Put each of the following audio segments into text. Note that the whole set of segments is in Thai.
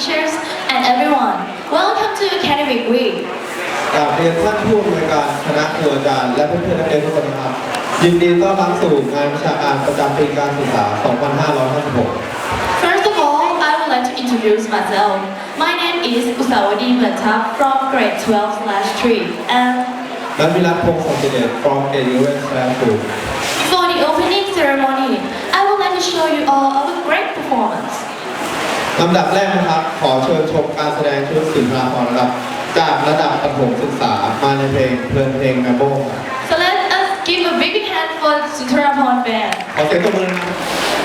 teachers, and everyone. Welcome to Academic Week. กราบเรียนท่านผู้อำนวยการคณะครูอาจารย์และเพื่อนๆนักเรียนทุกคนครับ ยินดีต้อนรับสู่งานวิชาการประจำปีการศึกษา 2556 First of all, I would like to introduce myself. My name is Usawadi Blatap from grade 12 slash 3 and และวิรัตพงศ์สมเด็จ from a u s Slash School before ลำดับแรกนะครับ ขอเชิญชมการแสดงชุดศิลปาภรณ์นะครับ จากระดับประถมศึกษามาในเพลงเพลินเพลงแมโบ้ครับ So let us give a big hand for Sutrapon Band. ขอเสียงตบมือนะครับ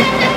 Shut